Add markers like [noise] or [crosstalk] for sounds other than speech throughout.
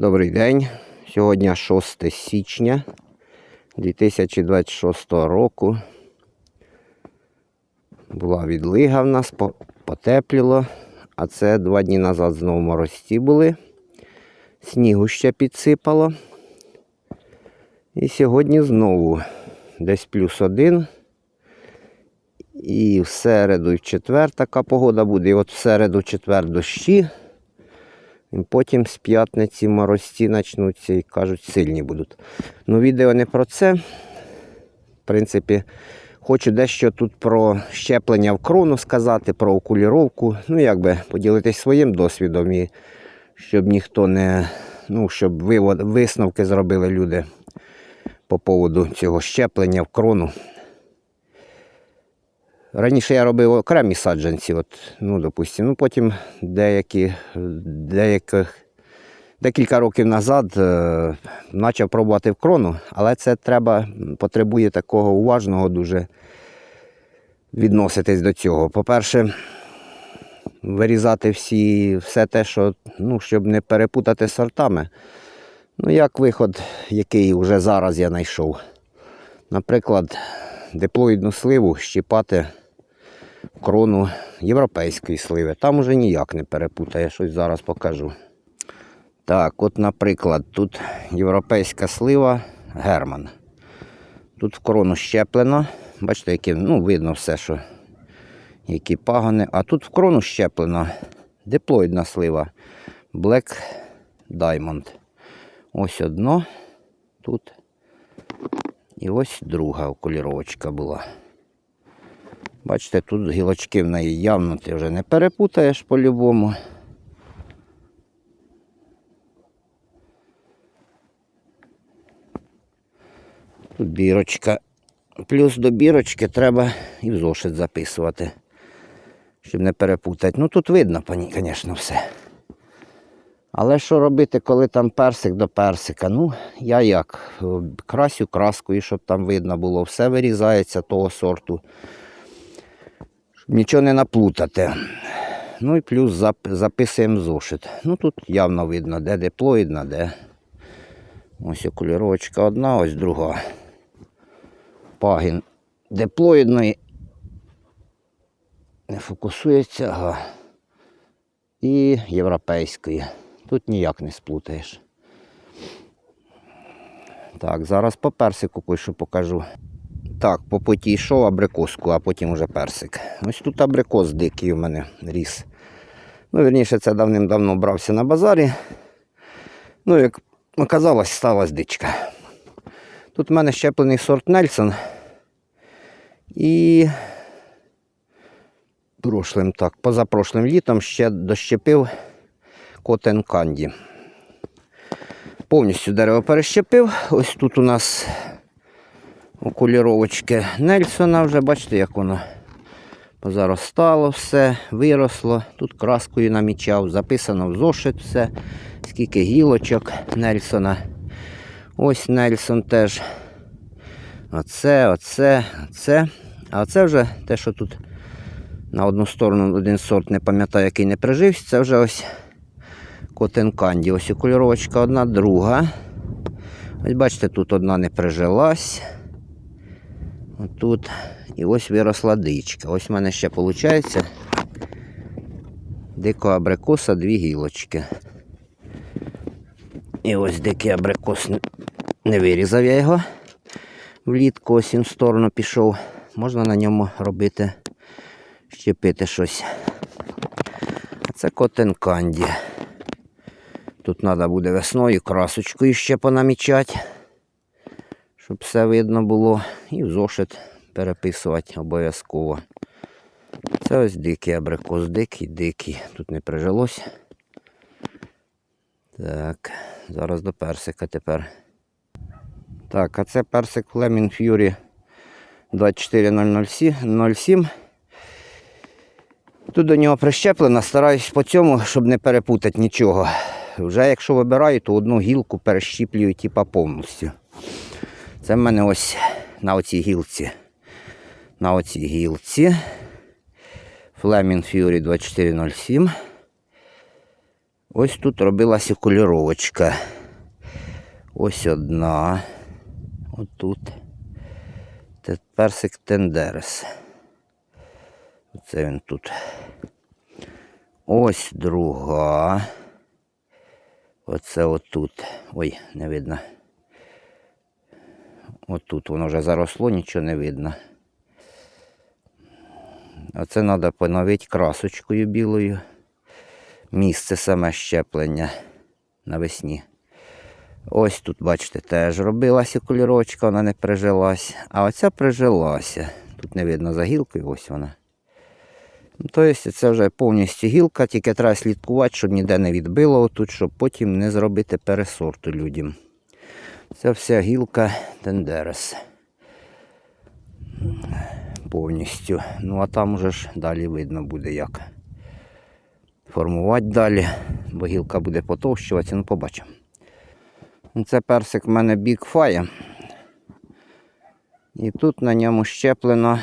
Добрий день. Сьогодні 6 січня 2026 року. Була відлига в нас, потепліло. А це два дні назад знову морозці були. Снігу ще підсипало. І сьогодні знову десь плюс один. І в середу, і в четвер така погода буде. І от в середу, четвер дощі. Потім з п'ятниці морозці почнуться і кажуть, сильні будуть. Ну, відео не про це. В принципі, хочу дещо тут про щеплення в крону сказати, про окуліровку. Ну, якби поділитись своїм досвідом і щоб ніхто не. Ну, щоб висновки зробили люди по поводу цього щеплення в крону. Раніше я робив окремі саджанці, от, ну, допустим, ну, потім деякі, деяких, декілька років назад е, почав пробувати в крону, але це треба, потребує такого уважного дуже відноситись до цього. По-перше, вирізати всі, все те, що, ну, щоб не перепутати сортами. Ну, як виход, який вже зараз я знайшов. Наприклад, диплоїдну сливу щіпати крону європейської сливи. Там уже ніяк не перепутає, щось зараз покажу. Так, от, наприклад, тут європейська слива Герман. Тут в крону щеплено. Бачите, які, ну, видно все, що які пагони. А тут в крону щеплено диплоїдна слива Black Diamond. Ось одно тут. І ось друга окуліровочка була. Бачите, тут гілочки в неї явно ти вже не перепутаєш по-любому. Тут бірочка. Плюс до бірочки треба і в зошит записувати, щоб не перепутати. Ну тут видно, пані, звісно, все. Але що робити, коли там персик до персика? Ну, я як красю краскою, щоб там видно було, все вирізається того сорту. Нічого не наплутати. Ну і плюс зап- записуємо зошит. Ну тут явно видно, де диплоїдна, де. Ось окуліровочка одна, ось друга. Пагін диплоїдної. Не фокусується, ага. І європейської. Тут ніяк не сплутаєш. Так, зараз по персику кое-що покажу. Так, по поті йшов абрикоску, а потім уже персик. Ось тут абрикос дикий у мене ріс. Ну, вірніше, це давним-давно брався на базарі. Ну, як оказалось, сталася дичка. Тут в мене щеплений сорт Нельсон. І прошлим, так, позапрошлим літом ще дощепив котен канді. Повністю дерево перещепив. Ось тут у нас окуліровочки Нельсона вже, бачите, як воно позаростало все, виросло. Тут краскою намічав, записано в зошит все, скільки гілочок Нельсона. Ось Нельсон теж. Оце, оце, оце. А оце вже те, що тут на одну сторону один сорт, не пам'ятаю, який не прижився, це вже ось Котен Канді. Ось окуліровочка одна, друга. Ось бачите, тут одна не прижилась. Отут. І ось виросла дичка. Ось в мене ще виходить дикого абрикоса дві гілочки. І ось дикий абрикос не- вирізав я його. Влітку ось він в сторону пішов. Можна на ньому робити, щепити щось. Це котен канді. Тут треба буде весною красочкою ще понамічати, щоб все видно було. І в зошит переписувати обов'язково. Це ось дикий абрикос, дикий, дикий. Тут не прижилось. Так, зараз до персика тепер. Так, а це персик Fleming Fury 24007. Тут до нього прищеплено, стараюсь по цьому, щоб не перепутати нічого. Вже якщо вибираю, то одну гілку перещіплюю типа повністю. Це в мене ось на оцій гілці. На оцій гілці. Fleming Fury 2407. Ось тут робилася кольоровочка. Ось одна. Отут. Персик тендерес. Оце він тут. Ось друга. Оце отут. Ой, не видно. Отут воно вже заросло, нічого не видно. Оце треба поновити красочкою білою. Місце саме щеплення навесні. Ось тут, бачите, теж робилася кольорочка, вона не прижилась. А оця прижилася. Тут не видно за гілкою, ось вона. Тобто це вже повністю гілка, тільки треба слідкувати, щоб ніде не відбило отут, щоб потім не зробити пересорту людям. Це вся гілка тендерес. Повністю. Ну а там уже ж далі видно буде як. Формувати далі, бо гілка буде потовщуватися, ну побачимо. Ну, Це персик в мене Big Fire. І тут на ньому щеплено.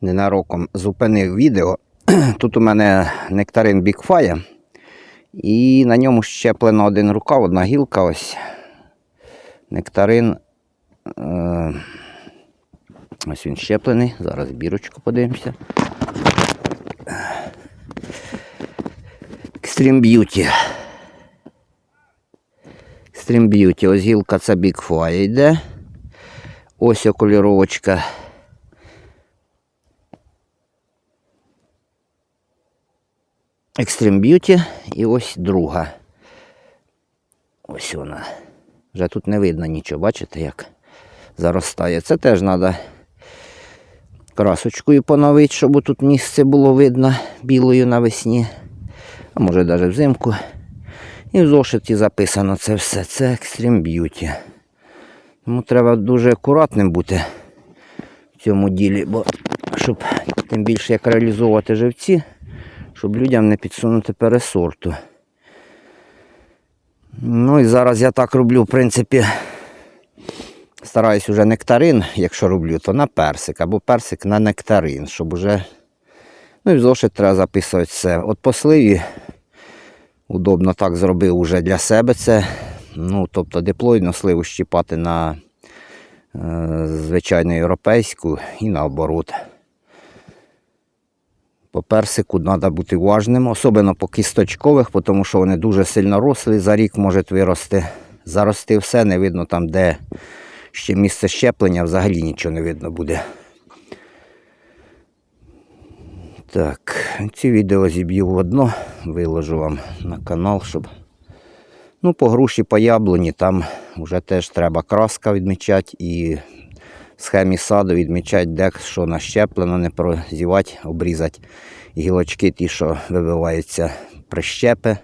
Ненароком зупинив відео. [clears throat] Тут у мене нектарин Big Fire. І на ньому щеплено один рукав, одна гілка ось. Нектарин. Е- ось він щеплений. Зараз бірочку подивимося. Extreme Beauty. Extreme Beauty. Ось гілка це Big Fire йде. Ось окольоровочка. Extreme Beauty і ось друга. Ось вона. Вже тут не видно нічого, бачите, як заростає. Це теж треба красочкою поновити, щоб тут місце було видно білою навесні. А може навіть взимку. І в зошиті записано це все. Це Extreme Beauty. Тому треба дуже акуратним бути в цьому ділі, бо щоб тим більше як реалізовувати живці, щоб людям не підсунути пересорту. Ну і зараз я так роблю, в принципі, стараюсь уже нектарин, якщо роблю, то на персик або персик на нектарин, щоб уже. Ну і в зошит треба записувати все. От по сливі удобно так зробив уже для себе це. Ну, тобто диплойну сливу щіпати на е, звичайну європейську і наоборот. По персику треба бути уважним, особливо по кісточкових, тому що вони дуже сильно рослі, за рік можуть вирости. Зарости все, не видно там, де ще місце щеплення, взагалі нічого не видно буде. Так, ці відео зіб'ю в одно, виложу вам на канал, щоб. Ну, по груші, по яблуні, там вже теж треба краска відмічати і схемі саду відмічати, де що нащеплено, не прозівати, обрізати гілочки, ті, що вибиваються прищепи.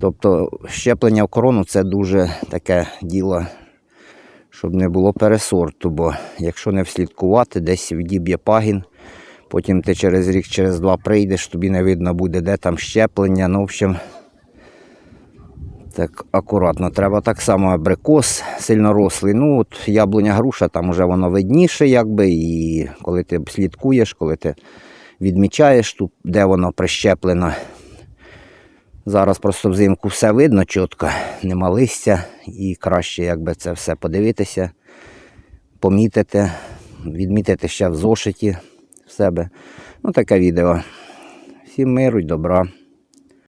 Тобто щеплення в корону це дуже таке діло, щоб не було пересорту, бо якщо не вслідкувати, десь відіб'є пагін, потім ти через рік, через два прийдеш, тобі не видно буде, де там щеплення. Ну, в общем, так акуратно. Треба так само абрикос сильно рослий. Ну, от яблуня груша, там вже воно видніше, якби, і коли ти слідкуєш, коли ти відмічаєш, тут, де воно прищеплено. Зараз просто взимку все видно чітко, нема листя, і краще якби це все подивитися, помітити, відмітити ще в зошиті в себе. Ну, таке відео. Всім миру й добра.